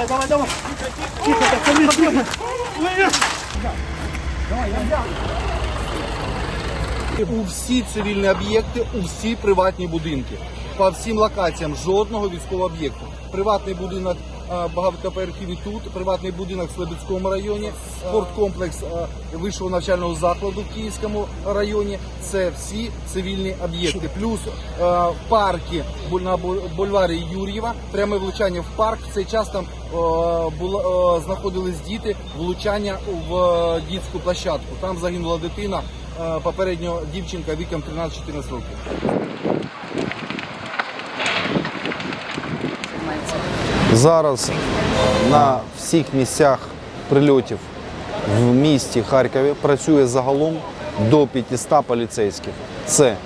Давай, давай, давай. Тихо, так, тихо, тихо. У всі цивільні об'єкти, у всі приватні будинки. По всім локаціям жодного військового об'єкту. Приватний будинок багатоповерхівий тут, приватний будинок в Слобідському районі, спорткомплекс вищого навчального закладу в Київському районі. Це всі цивільні об'єкти. Плюс парки на бу- бульварі Юр'єва, пряме влучання в парк. В цей час там було, знаходились діти, влучання в дітську площадку. Там загинула дитина. Попередньо дівчинка віком 13-14 років. Зараз на всіх місцях прильотів в місті Харкові працює загалом до 500 поліцейських. Це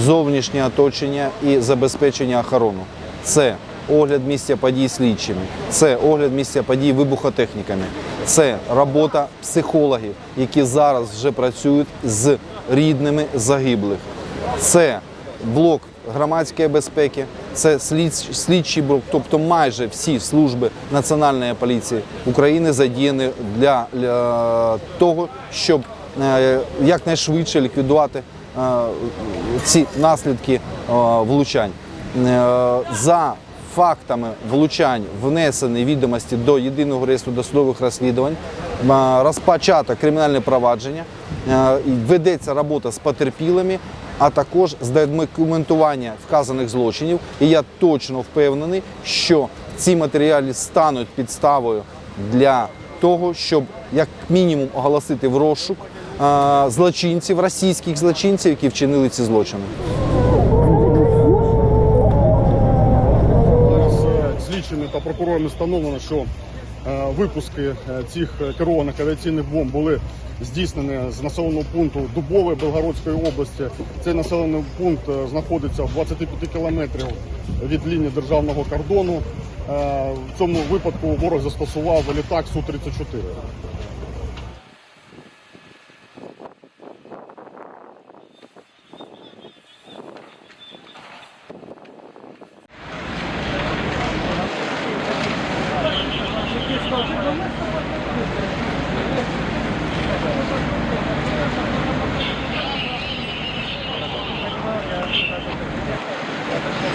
зовнішнє оточення і забезпечення охорони. Це огляд місця подій слідчими, це огляд місця подій вибухотехніками, це робота психологів, які зараз вже працюють з рідними загиблих. Це блок громадської безпеки, це слідч- слідчий блок, тобто майже всі служби Національної поліції України задіяні для, для того, щоб е, якнайшвидше ліквідувати е, ці наслідки е, влучань. За фактами влучань внесені відомості до єдиного реєстру досудових розслідувань, розпочато кримінальне провадження, ведеться робота з потерпілими, а також з документування вказаних злочинів. І я точно впевнений, що ці матеріали стануть підставою для того, щоб як мінімум оголосити в розшук е, злочинців, російських злочинців, які вчинили ці злочини. Е, слідчими та прокурорами встановлено, що випуски е, цих е, керованих авіаційних бомб були здійснені з населеного пункту Дубове Белгородської області. Цей населений пункт е, знаходиться в 25 кілометрів від лінії державного кордону. Е, В цьому випадку ворог застосував літак Су-34.